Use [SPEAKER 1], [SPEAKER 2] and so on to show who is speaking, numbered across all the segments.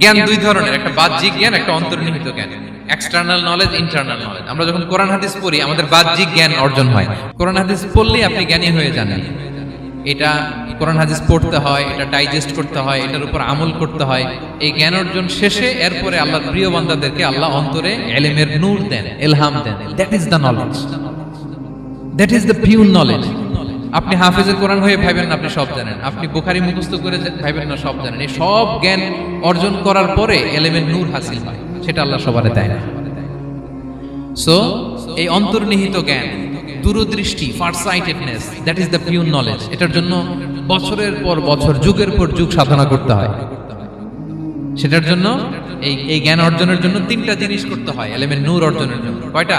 [SPEAKER 1] জ্ঞান দুই ধরনের, একটা বাহ্যিক জ্ঞান, একটা অন্তর্নিহিত জ্ঞান। এক্সটার্নাল নলেজ ইন্টারনাল নলেজ আমরা যখন কোরআন হাদিস পড়ি, আমাদের বাহ্যিক জ্ঞান অর্জন হয়। কোরআন হাদিস পড়লেই আপনি জ্ঞানী হয়ে যান। এটা কোরআন হাদিস পড়তে হয়, এটা ডাইজেস্ট করতে হয়, এটার উপর আমল করতে হয়। এই জ্ঞান অর্জন শেষে এরপরে আল্লাহর প্রিয় বান্দাদেরকে আল্লাহ অন্তরে এলেমের নূর দেন, এলহাম দেন। That is the knowledge that is the pure knowledge আপনি হাফেজে কোরআন হয়ে ভাইবেন না, আপনি সব জানেন। আপনি বোখারি মুখস্থ করে ভাইবেন না, সব জানেন। এই সব জ্ঞান অর্জন করার পরে এলেমের নূর হাসিল হয়। সেটা আল্লাহ সবারে দেয় না। সো এই অন্তর্নিহিত জ্ঞান, দূরদৃষ্টি farsightedness that is the pure knowledge এটার জন্য বছরের পর বছর, যুগের পর যুগ সাধনা করতে হয়। সেটার জন্য এই এই জ্ঞান অর্জনের জন্য তিনটা জিনিস করতে হয়, এলেমের নূর অর্জনের জন্য। কয়টা?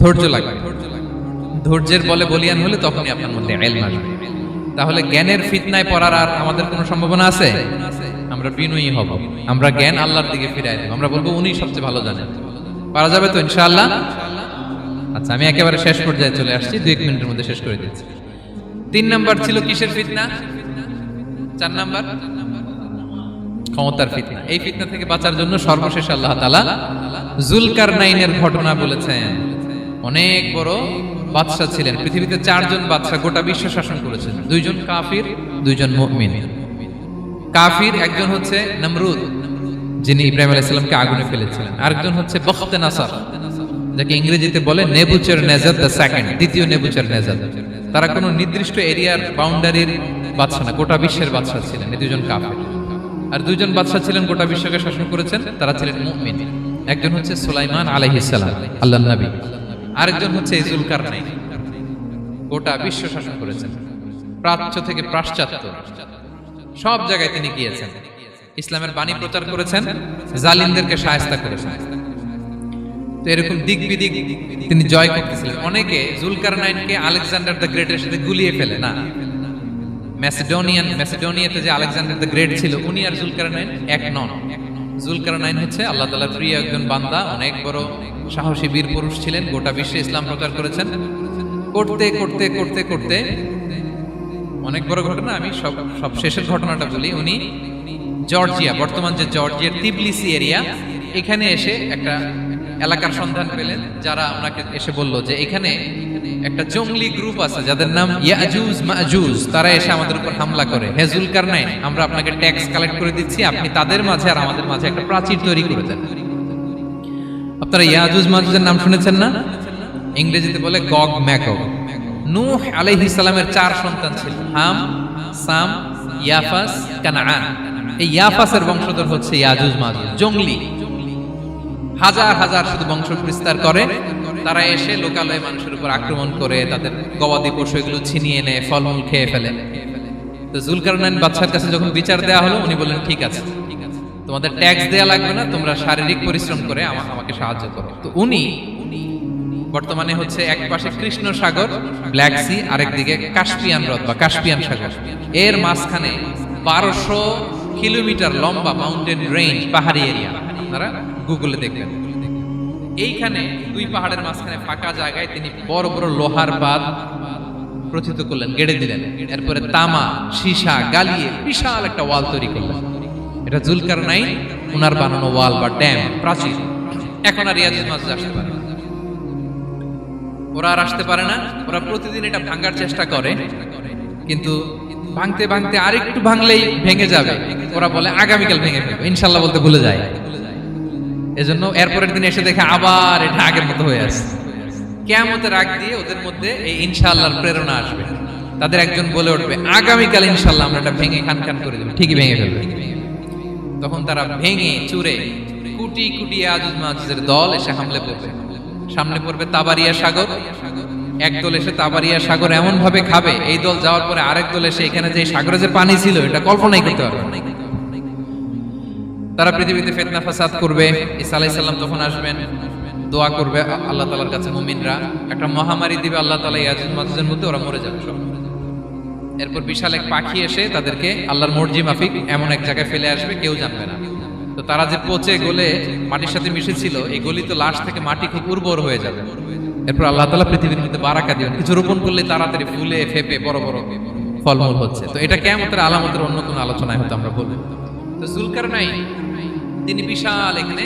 [SPEAKER 1] ধৈর্য লাগবে। ধৈর্যের বলে বলিয়ান হলে তখনই আপনার মধ্যে তাহলে জ্ঞানের ফিতনায় পড়ার আর আমাদের কোনো সম্ভাবনা আছে? আমরা বিনয়ী হব। আমরা জ্ঞান আল্লাহর দিকে ফিরাই দেব। আমরা বলব উনি সবচেয়ে ভালো জানেন। পারা যাবে তো ইনশাআল্লাহ? আচ্ছা আমি একেবারে শেষ পর্যায়ে চলে আসছি। দুই এক মিনিটের মধ্যে শেষ করে দিচ্ছি। তিন নাম্বার ছিল কিসের ফিতনা? চার নাম্বার? ক্ষমতার ফিতনা। এই ফিতনা থেকে বাঁচার জন্য সর্বশেষ আল্লাহ তাআলা জুলকার নাইনের ঘটনা বলেছেন। অনেক বড় বাদশাহ ছিলেন। পৃথিবীতে চারজন বাদশা গোটা বিশ্ব শাসন করেছেন। দুইজন কাফির, দুইজন মুমিন। কাফির একজন হচ্ছে নমরুদ, যিনি ইব্রাহিম আলাইসাল্লামকে আগুনে ফেলেছিলেন। আরেকজন হচ্ছে বখতে নাসার, যাকে ইংরেজিতে বলে নেবুচার নেজাদ দ্য সেকেন্ড, দ্বিতীয় নেবুচার নেজাদ। তারা কোনো নির্দিষ্ট এরিয়ার বাউন্ডারির বাদশা না, গোটা বিশ্বের বাদশা ছিলেন, এই দুজন কাফির। আর দুইজন বাদশা ছিলেন, গোটা বিশ্বকে শাসন করেছেন, তারা ছিলেন মুমিন। একজন হচ্ছে সুলাইমান আলাইহিস সালাম, আল্লাহর নবী। আরেকজন হচ্ছে জুলকার নাই গোটা বিশ্ব শাসন করেছেন। প্রাচ্য থেকে পাশ্চাত্য। সব জায়গায় তিনি গিয়েছেন। ইসলামের বাণী প্রচার করেছেন, জালিমদেরকে সায়স্তা করেছেন। তো এরকম দিক বিদিক তিনি জয় করতেছিলেন। অনেকে জুলকার নাইনকে আলেকজান্ডার দ্য গ্রেটের সাথে গুলিয়ে ফেলে, না। ম্যাসিডোনিয়ান ম্যাসিডোনিয়াতে যে আলেকজান্ডার দ্য গ্রেট ছিল, উনি আর জুলকার নাইন এক নন। জুলকার নাইন হচ্ছে আল্লাহ তালার প্রিয় একজন বান্দা, অনেক বড় সাহসী বীর পুরুষ ছিলেন, গোটা বিশ্বে ইসলাম প্রচার করেছেন। করতে করতে করতে করতে অনেক বড় ঘটনা, আমি সব সব শেষের ঘটনাটা বলি। উনি জর্জিয়া, বর্তমান যে জর্জিয়ার তিবলিসি এরিয়া, এখানে এসে একটা এলাকার সন্ধান পেলেন, যারা ওনাকে এসে বলল যে এখানে একটা জঙ্গলি গ্রুপ আছে যাদের নাম ইয়াজুজ, মাজুজ। তারা এসে আমাদের উপর হামলা করে। হেজুল কারনাইন আমরা আপনাকে ট্যাক্স কালেক্ট করে দিচ্ছি, আপনি তাদের মাঝে আর আমাদের মাঝে একটা প্রাচীর তৈরি করে দেন। আপনারা ইয়াজুজ, মাজুজের নাম শুনেছেন না? ইংরেজিতে বলে গগ ম্যাকক নূহ আলাইহিস সালামের চার সন্তান ছিল। হাম, সাম, ইয়াফাস, কানাআন। এই ইয়াফাসের বংশধর হচ্ছে ইয়াজুজ, মাজুজ। জঙ্গলি। হাজার হাজার শুধু বংশ বিস্তার করে, তারা এসে লোকালয়ে মানুষের উপর আক্রমণ করে, তাদের গবাদি পশু এগুলো ছিনিয়ে নেয় ফলমূল খেয়ে ফেলে। তো জুলকারনাইন বাচ্চার কাছে যখন বিচার দেওয়া হলো, উনি বললেন, ঠিক আছে, তোমাদের ট্যাক্স দেওয়া লাগবে না, তোমরা শারীরিক পরিশ্রম করে আমা- আমাকে সাহায্য করো। তো উনি বর্তমানে হচ্ছে এক পাশে কৃষ্ণ সাগর, ব্ল্যাক সি আরেকদিকে কাস্পিয়ান হ্রদ বা কাস্পিয়ান সাগর। এর মাঝখানে বারোশো কিলোমিটার লম্বা মাউন্টেন রেঞ্জ, পাহাড়ি এরিয়া। গুগলে দেখবেন। এইখানে দুই পাহাড়ের মাঝখানে ফাঁকা জায়গায় তিনি বড় বড় লোহার বাদ প্রথিত করলেন, গেড়ে দিলেন। এরপরে তামা, সীসা গালিয়ে বিশাল একটা ওয়াল তৈরি করলেন। এটা জুলকার নাই উনার বানানো ওয়াল বা ড্যাম, প্রাচীর। এখন আর রিয়াজুল মাছ আসতে পারে ওরা আর আসতে পারে না। ওরা প্রতিদিন এটা ভাঙার চেষ্টা করে। কিন্তু ভাঙতে ভাঙতে আরেকটু ভাঙলেই ভেঙে যাবে। ওরা বলে, আগামীকাল ভেঙে ফেলবে। ইনশাল্লাহ বলতে ভুলে যায়। এজন্য এরপরের দিন এসে দেখে আবার এটা আগের মতো হয়ে আসছে। কেমতের আগ দিয়ে ওদের মধ্যে এই ইনশাআল্লাহর প্রেরণা আসবে। তাদের একজন বলে উঠবে, আগামীকাল ইনশাল্লাহ আমরা এটা ভেঙে খান খান করে দেবো। ঠিকই ভেঙে ফেলবে। তখন তারা ভেঙে, চুরে কুটি কুটি আজুজ মাহুজের দল এসে হামলে পড়বে। সামনে পড়বে তাবারিয়া সাগর। এক দল এসে তাবারিয়া সাগর এমন ভাবে খাবে, এই দল যাওয়ার পরে আরেক দল এসে এখানে যে সাগরে যে পানি ছিল, এটা কল্পনাই করতে পারবে। তারা পৃথিবীতে ফেতনা, ফাসাদ করবে, ঈসা আলাইহিস সালাম তখন আসবেন, দোয়া করবে আল্লাহ তাআলার কাছে মুমিনরা। একটা মহামারী দিবে আল্লাহ তালা ইয়াজুজ মাজুজের মধ্যে, ওরা মরে যাবে। সব এরপর বিশাল এক পাখি এসে তাদেরকে আল্লাহর মর্জি মাফিক এমন এক জায়গায় ফেলে আসবে, কেউ জানবে না। তো তারা যে পচে গলে মাটির সাথে মিশেছিল, এই গলিত লাশ থেকে মাটি খুব উর্বর হয়ে যাবে। এরপর আল্লাহ তাআলা পৃথিবীর মধ্যে বারাকা দিবেন। কিছু রোপণ করলে তাড়াতাড়ি ফুলে, ফেপে, বড় বড় ফলমূল হচ্ছে। তো এটা কেমতের আলামতের অন্য কোনো আলোচনায় হয়তো আমরা বলব তো জুলকার নাই তিনি বিশাল এখানে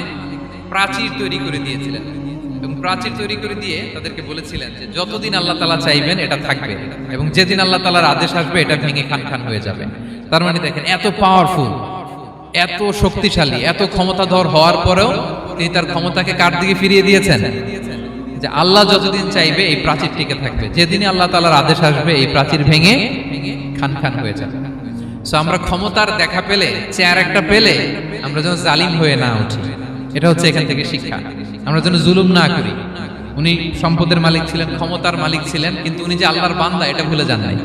[SPEAKER 1] প্রাচীর তৈরি করে দিয়েছিলেন। এবং প্রাচীর তৈরি করে দিয়ে তাদেরকে বলেছিলেন যে, যতদিন আল্লাহ তালা চাইবেন, এটা থাকবে। এবং যেদিন আল্লাহ তালার আদেশ আসবে, এটা ভেঙে খান খান হয়ে যাবে। তার মানে দেখেন, এত পাওয়ারফুল এত শক্তিশালী, এত ক্ষমতাধর হওয়ার পরেও তিনি তার ক্ষমতাকে কার দিকে ফিরিয়ে দিয়েছেন? যে আল্লাহ যতদিন চাইবে, এই প্রাচীর টিকে থাকবে। যেদিনই আল্লাহ তালার আদেশ আসবে, এই প্রাচীর ভেঙে খান খান হয়ে যাবে। সো আমরা ক্ষমতার দেখা পেলে, চেয়ার একটা পেলে, আমরা যেন জালিম হয়ে না উঠি। এটা হচ্ছে এখান থেকে শিক্ষা। আমরা যেন জুলুম না করি। উনি সম্পদের মালিক ছিলেন, ক্ষমতার মালিক ছিলেন, কিন্তু উনি যে আল্লাহর বান্দা, এটা ভুলে যান নাই।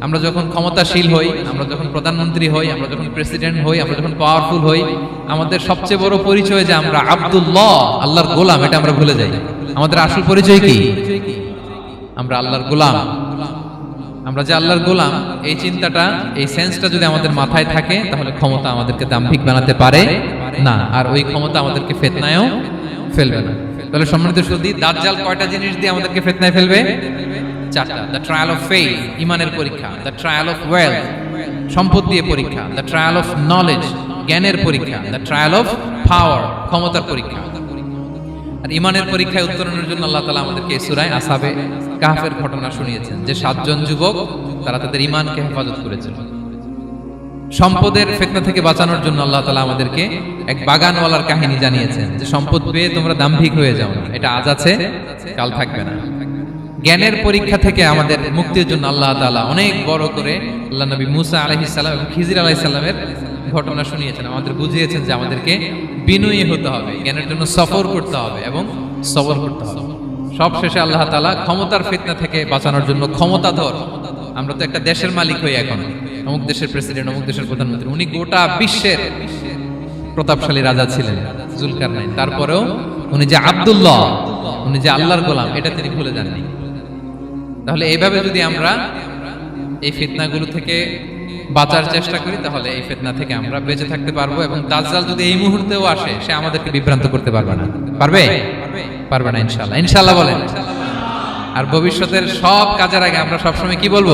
[SPEAKER 1] আমরা যখন ক্ষমতাশীল হই, আমরা যখন প্রধানমন্ত্রী হই, আমরা যখন প্রেসিডেন্ট হই, আমরা যখন পাওয়ারফুল হই, আমাদের সবচেয়ে বড় পরিচয় যে আমরা আব্দুল্লাহ, আল্লাহর গোলাম, এটা আমরা ভুলে যাই। আমাদের আসল পরিচয় কি? আমরা আল্লাহর গোলাম। আমরা যে আল্লাহর গোলাম, এই চিন্তাটা, এই সেন্সটা যদি আমাদের মাথায় থাকে, তাহলে ক্ষমতা আমাদেরকে দাম্ভিক বানাতে পারে। না, আর ওই ক্ষমতা আমাদেরকে ফেতনায়ও ফেলবে না। তাহলে সম্মানিত সুদী দাজ্জাল কয়টা জিনিস দিয়ে আমাদেরকে ফেতনায় ফেলবে? দ্য ট্রায়াল অফ ইমানের পরীক্ষা. দ্য ট্রায়াল অফ সম্পদ দিয়ে পরীক্ষা. দ্য ট্রায়াল অফ নলেজ জ্ঞানের পরীক্ষা. দ্য ট্রায়াল অফ পাওয়ার ক্ষমতার পরীক্ষা। আর ইমানের পরীক্ষায় উত্তরণের জন্য আল্লাহ তালা আমাদেরকে সুরায় আসাবে। কাহাফের ঘটনা শুনিয়েছেন, যে সাতজন যুবক, তারা তাদের ইমানকে হেফাজত করেছিল সম্পদের ফেতনা থেকে বাঁচানোর জন্য আল্লাহ তালা আমাদেরকে এক বাগানওয়ালার কাহিনী জানিয়েছেন, যে সম্পদ পেয়ে তোমরা দাম্ভিক হয়ে যাও না, এটা আজ আছে, কাল থাকবে না। জ্ঞানের পরীক্ষা থেকে আমাদের মুক্তির জন্য আল্লাহ তালা অনেক বড় করে আল্লাহ নবী মুসা আলাইহিস সালাম এবং খিজির আলাইহিস সালামের ঘটনা শুনিয়েছেন, আমাদের বুঝিয়েছেন যে আমাদেরকে বিনয়ী হতে হবে, জ্ঞানের জন্য সফর করতে হবে এবং সবর করতে হবে। সব শেষে আল্লাহ তালা ক্ষমতার ফিতনা থেকে বাঁচানোর জন্য ক্ষমতাধর। আমরা তো একটা দেশের মালিক হই এখন। অমুক দেশের প্রেসিডেন্ট, অমুক দেশের প্রধানমন্ত্রী। উনি গোটা বিশ্বের প্রতাপশালী রাজা ছিলেন জুলকার নাইন তারপরেও উনি যে আব্দুল্লাহ, উনি যে আল্লাহর গোলাম, এটা তিনি ভুলে যাননি। তাহলে এইভাবে যদি আমরা এই ফিতনাগুলো থেকে বাঁচার চেষ্টা করি, তাহলে এই ফিতনা থেকে আমরা বেঁচে থাকতে পারব এবং দাজ্জাল যদি এই মুহূর্তেও আসে, সে আমাদেরকে বিভ্রান্ত করতে পারবে না। পারবে? পারবে না ইনশাল্লাহ ইনশাল্লাহ বলেন। আর ভবিষ্যতের সব কাজের আগে আমরা সবসময় কি বলব?